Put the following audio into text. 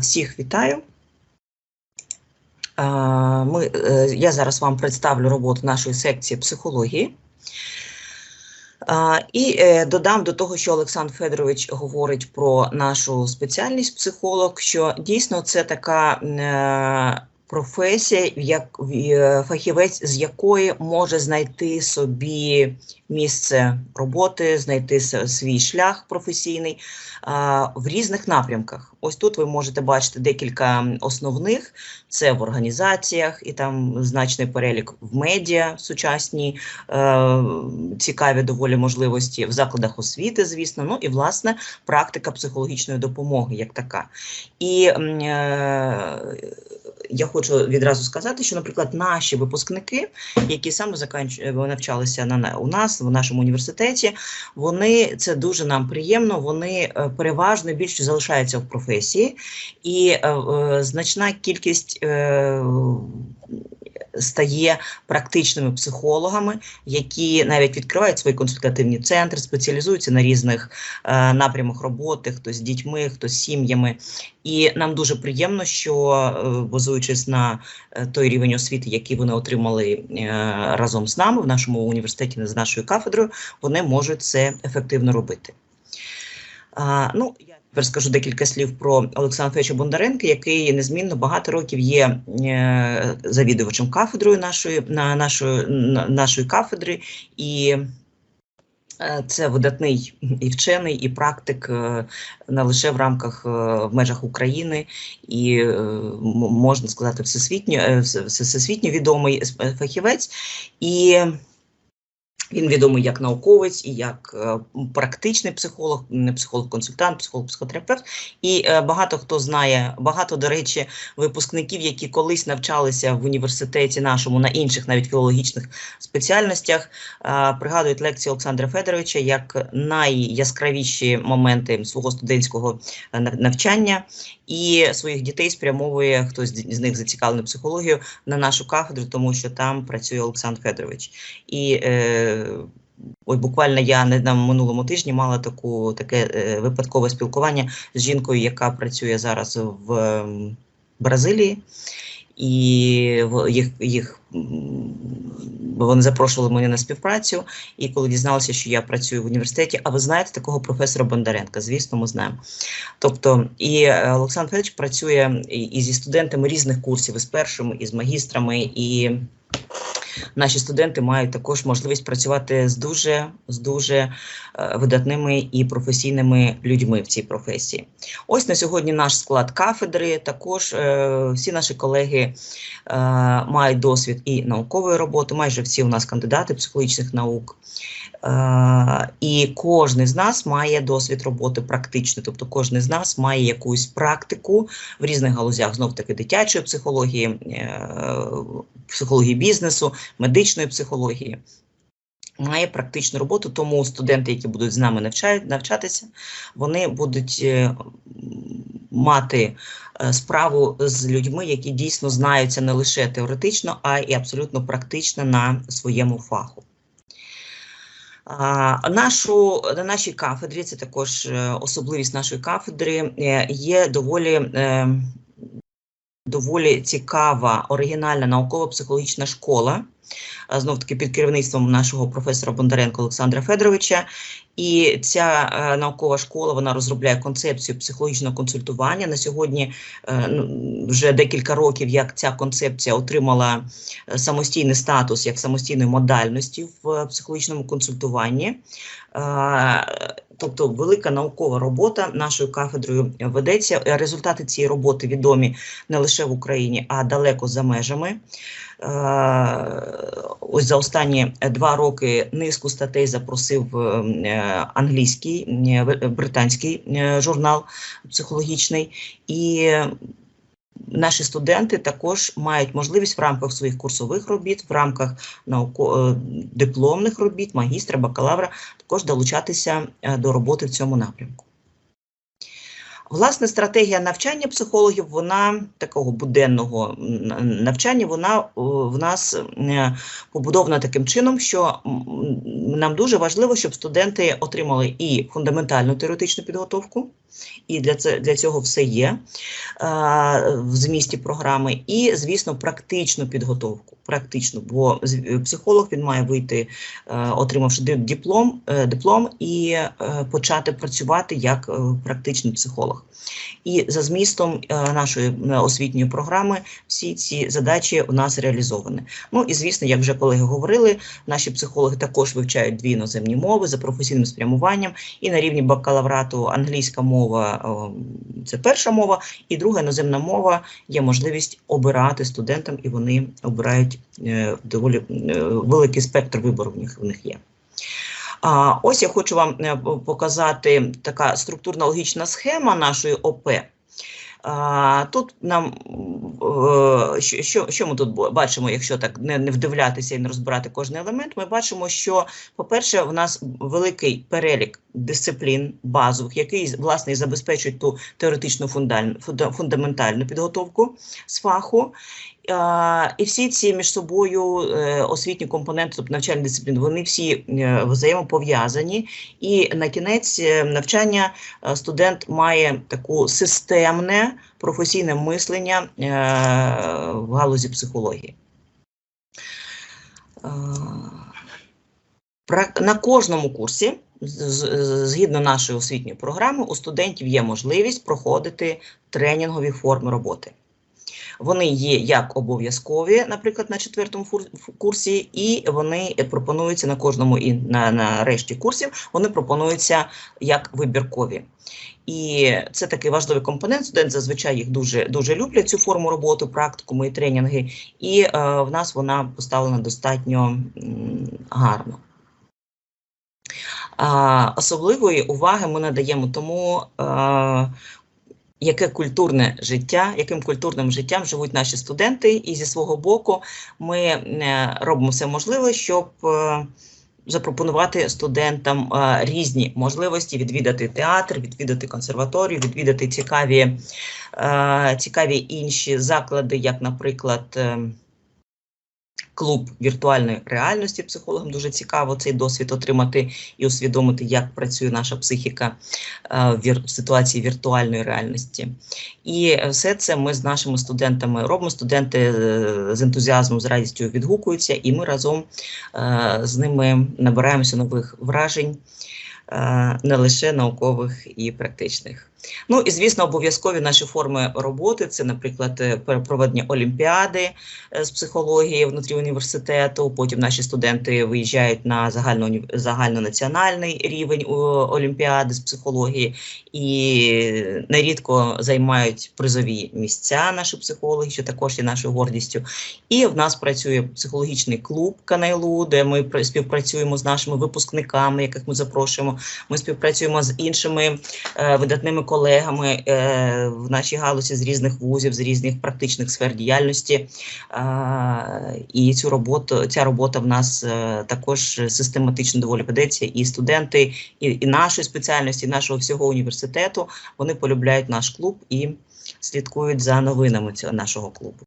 Всіх вітаю. Ми, е, Я зараз вам представлю роботу нашої секції психології. І е, додам до того, що Олександр Федорович говорить про нашу спеціальність психолог, що дійсно це така е, професія, як фахівець, з якої може знайти собі місце роботи, знайти свій шлях професійний в різних напрямках. Ось тут ви можете бачити декілька основних: це в організаціях, і там значний перелік в медіа сучасні, е, цікаві доволі можливості в закладах освіти, звісно, ну і власне практика психологічної допомоги як така. І е, я хочу відразу сказати, що, наприклад, наші випускники, які саме заканч... навчалися на у нас в нашому університеті, вони це дуже нам приємно. Вони е, переважно більше залишаються в професії, і е, е, значна кількість. Е, Стає практичними психологами, які навіть відкривають свої консультативні центри, спеціалізуються на різних е, напрямах роботи, хто з дітьми, хто з сім'ями. І нам дуже приємно, що е, базуючись на е, той рівень освіти, який вони отримали е, разом з нами в нашому університеті, з нашою кафедрою, вони можуть це ефективно робити. А, ну, я Тепер скажу декілька слів про Олександра Феча Бондаренка, який незмінно багато років є е, завідувачем кафедрою нашої на нашої, на, нашої кафедри, і е, це видатний і вчений, і практик е, не лише в рамках в межах України, і можна сказати, всесвітньо всесвітньо відомий фахівець. І він відомий як науковець і як е, практичний психолог, не психолог-консультант, психолог-психотерапевт. І е, багато хто знає, багато, до речі, випускників, які колись навчалися в університеті нашому на інших, навіть філологічних спеціальностях, е, пригадують лекції Олександра Федоровича як найяскравіші моменти свого студентського навчання і своїх дітей спрямовує хтось з них зацікавлений психологією на нашу кафедру, тому що там працює Олександр Федорович. І е, Ось буквально я не на минулому тижні мала таку таке е, випадкове спілкування з жінкою, яка працює зараз в Бразилії, і їх їх вони запрошували мене на співпрацю. І коли дізналися, що я працюю в університеті, а ви знаєте такого професора Бондаренка? Звісно, ми знаємо. Тобто, і е, Олександр Федорович працює і зі студентами різних курсів, і з першими, і з магістрами, і наші студенти мають також можливість працювати з дуже з дуже е, видатними і професійними людьми в цій професії. Ось на сьогодні наш склад кафедри. Також е, всі наші колеги е, мають досвід і наукової роботи. Майже всі у нас кандидати психологічних наук. І кожен з нас має досвід роботи практичної, тобто кожен з нас має якусь практику в різних галузях, знов таки дитячої психології, психології бізнесу, медичної психології. Має практичну роботу, тому студенти, які будуть з нами навчатися, вони будуть е, мати справу з людьми, які дійсно знаються не лише теоретично, а й абсолютно практично на своєму фаху. Нашу на нашій кафедрі це також е, особливість нашої кафедри. Е, є доволі е, доволі цікава оригінальна науково-психологічна школа. Знов таки під керівництвом нашого професора Бондаренка Олександра Федоровича, і ця е, наукова школа вона розробляє концепцію психологічного консультування. На сьогодні е, ну, вже декілька років, як ця концепція отримала е, самостійний статус як самостійної модальності в психологічному консультуванні. Тобто велика наукова робота нашою кафедрою ведеться. Результати цієї роботи відомі не лише в Україні, а далеко за межами. Ось за останні два роки низку статей запросив англійський британський журнал психологічний і. Наші студенти також мають можливість в рамках своїх курсових робіт, в рамках науко е, дипломних робіт, магістра, бакалавра, також долучатися е, до роботи в цьому напрямку. Власне, стратегія навчання психологів, вона такого буденного навчання, вона в нас е, побудована таким чином, що нам дуже важливо, щоб студенти отримали і фундаментальну теоретичну підготовку, і для це для цього все є е, в змісті програми. І, звісно, практичну підготовку. Практичну, бо е, психолог він має вийти, е, отримавши диплом, диплом і почати працювати як практичний психолог. І за змістом нашої освітньої програми всі ці задачі у нас реалізовані. Ну і звісно, як вже колеги говорили, наші психологи також вивчають дві іноземні мови за професійним спрямуванням. І на рівні бакалаврату англійська мова о, це перша мова, і друга іноземна мова є можливість обирати студентам, і вони обирають е, доволі е, великий спектр вибору в них в них є. А ось я хочу вам е, показати така структурна логічна схема нашої ОП. А, тут нам е, що, що, ми тут бачимо, якщо так не, не вдивлятися і не розбирати кожний елемент, ми бачимо, що, по-перше, в нас великий перелік дисциплін базових, який власне забезпечують ту теоретичну фундаментальну підготовку з фаху. І всі ці між собою е, освітні компоненти, тобто навчальні дисципліни, вони всі е, взаємопов'язані. І на кінець е, навчання студент має таку системне професійне мислення в галузі психології. На кожному курсі, згідно нашої освітньої програми, у студентів є можливість проходити тренінгові форми роботи. Вони є як обов'язкові, наприклад, на четвертому курсі, і вони пропонуються на кожному і на, на решті курсів. Вони пропонуються як вибіркові. І це такий важливий компонент. Студенти зазвичай їх дуже дуже люблять цю форму роботи, практикуми і тренінги. І е, в нас вона поставлена достатньо м, гарно. Особливої уваги ми надаємо тому, е, яке культурне життя, яким культурним життям живуть наші студенти, і зі свого боку ми е, робимо все можливе, щоб е, запропонувати студентам е, різні можливості відвідати театр, відвідати консерваторію, відвідати цікаві, цікаві інші заклади, як, наприклад. Е, Клуб віртуальної реальності психологам дуже цікаво цей досвід отримати і усвідомити, як працює наша психіка е, в ситуації віртуальної реальності. І все це ми з нашими студентами робимо. Студенти е, з ентузіазмом, з радістю відгукуються, і ми разом е, з ними набираємося нових вражень, е, не лише наукових і практичних. Ну і звісно, обов'язкові наші форми роботи це, наприклад, е, проведення олімпіади е, з психології внутрі університету. Потім наші студенти виїжджають на загально, загальнонаціональний рівень олімпіади з психології і нерідко займають призові місця наші психологи, що також є нашою гордістю. І в нас працює психологічний клуб Канайлу, де ми співпрацюємо з нашими випускниками, яких ми запрошуємо. Ми співпрацюємо з іншими е, видатними колегами е, в нашій галузі з різних вузів, з різних практичних сфер діяльності. Е, і цю роботу, ця робота в нас е, також систематично доволі ведеться. І студенти, і, і нашої спеціальності, і нашого всього університету вони полюбляють наш клуб і слідкують за новинами цього нашого клубу.